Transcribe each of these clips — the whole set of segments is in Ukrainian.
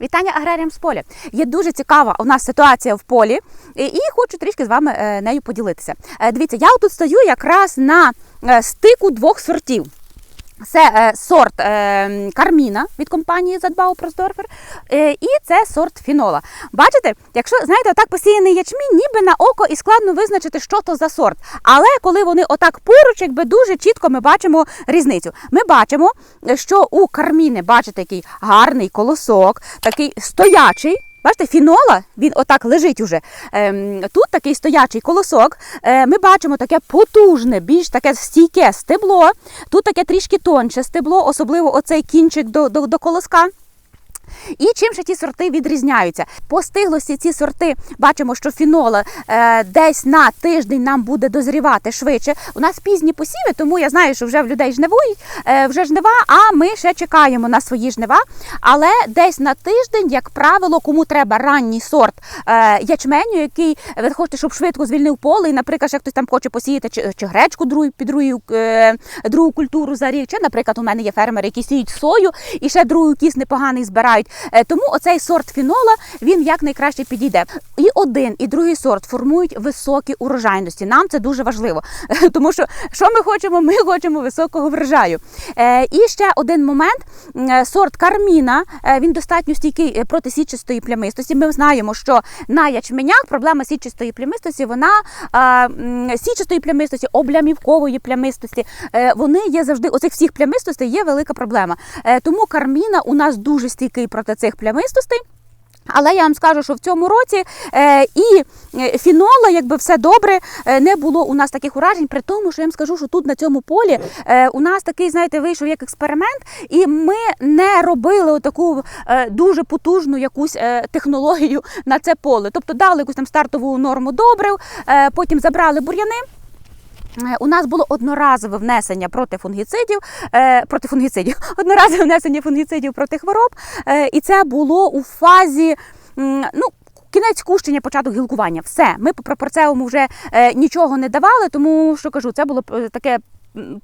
Вітання аграріям з поля. Є дуже цікава у нас ситуація в полі, і, хочу трішки з вами е, нею поділитися. Е, Дивіться, я тут стою якраз на е, стику двох сортів. Це е, сорт е, Карміна від компанії Задбау Просдорфер, е, і це сорт фінола. Бачите, якщо знаєте, отак посіяний ячмінь, ніби на око і складно визначити, що то за сорт. Але коли вони отак поруч, якби дуже чітко ми бачимо різницю. Ми бачимо, що у карміни, бачите, який гарний колосок, такий стоячий. Бачите, фінола, він отак лежить уже. Ем, тут такий стоячий колосок. Е, ми бачимо таке потужне, більш таке стійке стебло. Тут таке трішки тонше стебло, особливо оцей кінчик до, до, до колоска. І чим ще ті сорти відрізняються? По стиглості ці сорти бачимо, що фінола е, десь на тиждень нам буде дозрівати швидше. У нас пізні посіви, тому я знаю, що вже в людей жнивують, е, вже жнива, а ми ще чекаємо на свої жнива. Але десь на тиждень, як правило, кому треба ранній сорт е, ячменю, який ви хочете, щоб швидко звільнив поле, і, наприклад, ще хтось там хоче посіяти чи, чи гречку другу, під другу, е, другу культуру за рік, чи, наприклад, у мене є фермери, які сіють сою і ще другий кіс непоганий збирають. Е, Тому оцей сорт фінола він якнайкраще підійде. І один, і другий сорт формують високі урожайності. Нам це дуже важливо, тому що що ми хочемо? Ми хочемо високого врожаю. Е, І ще один момент: Е, сорт карміна він достатньо стійкий проти січистої плямистості. Ми знаємо, що на ячменях проблема січистої плямистості, вона січистої плямистості, облямівкової плямистості. Вони є завжди оцих всіх плямистостей є велика проблема. Тому карміна у нас дуже стійкий проти цих плямистостей. Але я вам скажу, що в цьому році е, і е, фінола, якби все добре, е, не було у нас таких уражень, при тому, що я вам скажу, що тут на цьому полі у нас такий, знаєте, вийшов як експеримент, і ми не робили таку дуже потужну якусь технологію на це поле. Тобто дали якусь там стартову норму добрив, потім забрали бур'яни. Е, У нас було одноразове внесення проти фунгіцидів, е, проти фунгіцидів, одноразове внесення фунгіцидів проти хвороб, е, і це було у фазі. Ну, Кінець кущення, початок гілкування. Все. Ми по пропорцевому вже е, нічого не давали, тому що кажу, це було таке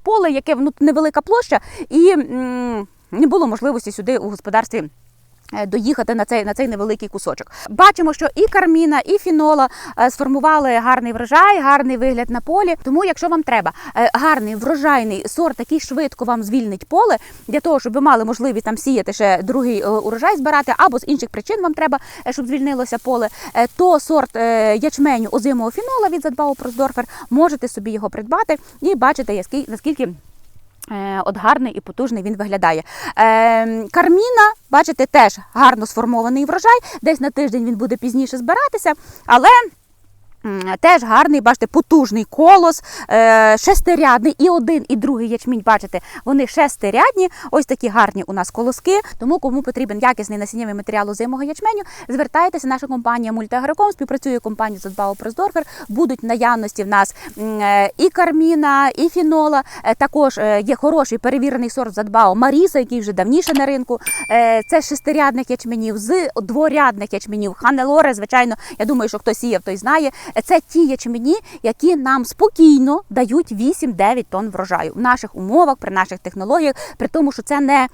поле, яке ну, невелика площа, і м, не було можливості сюди у господарстві. Е, Доїхати на цей на цей невеликий кусочок. Бачимо, що і карміна, і фінола е, сформували гарний врожай, гарний вигляд на полі. Тому, якщо вам треба е, гарний врожайний сорт, який швидко вам звільнить поле, для того, щоб ви мали можливість там сіяти ще другий урожай збирати, або з інших причин вам треба, щоб звільнилося поле, то сорт ячменю озимого фінола від Задбау Просдорфер можете собі його придбати і бачите, наскільки. Е, От гарний і потужний він виглядає. Е, карміна, бачите, теж гарно сформований врожай. Десь на тиждень він буде пізніше збиратися, але. Теж гарний, бачите, потужний колос, е, шестирядний, і один, і другий ячмінь, бачите, вони шестирядні. Ось такі гарні у нас колоски. Тому кому потрібен якісний насіннєвий матеріал озимого ячменю, звертайтеся. Наша компанія Мультиагроком співпрацює компанія Задбау Просдорфер. Будуть в наявності в нас е, і карміна, і фінола. Е, Також є хороший перевірений сорт Задбау Маріса, який вже давніше на ринку. Це шестирядних ячменів, з дворядних ячменів. Ханелоре, звичайно, я думаю, що хто сіяв, той знає. Це ті ячмені, які нам спокійно дають 8-9 тонн врожаю в наших умовах, при наших технологіях, при тому, що це не.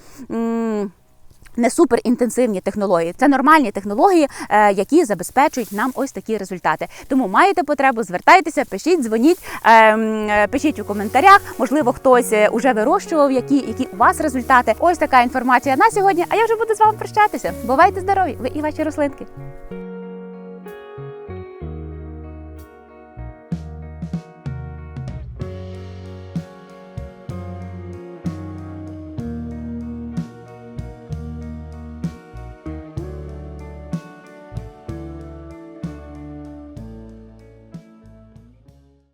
не суперінтенсивні технології, це нормальні технології, е, які забезпечують нам ось такі результати. Тому маєте потребу, звертайтеся, пишіть, дзвоніть, е, е, пишіть у коментарях. Можливо, хтось е, уже вирощував, які, які у вас результати. Ось така інформація на сьогодні. А я вже буду з вами прощатися. Бувайте здорові! Ви і ваші рослинки.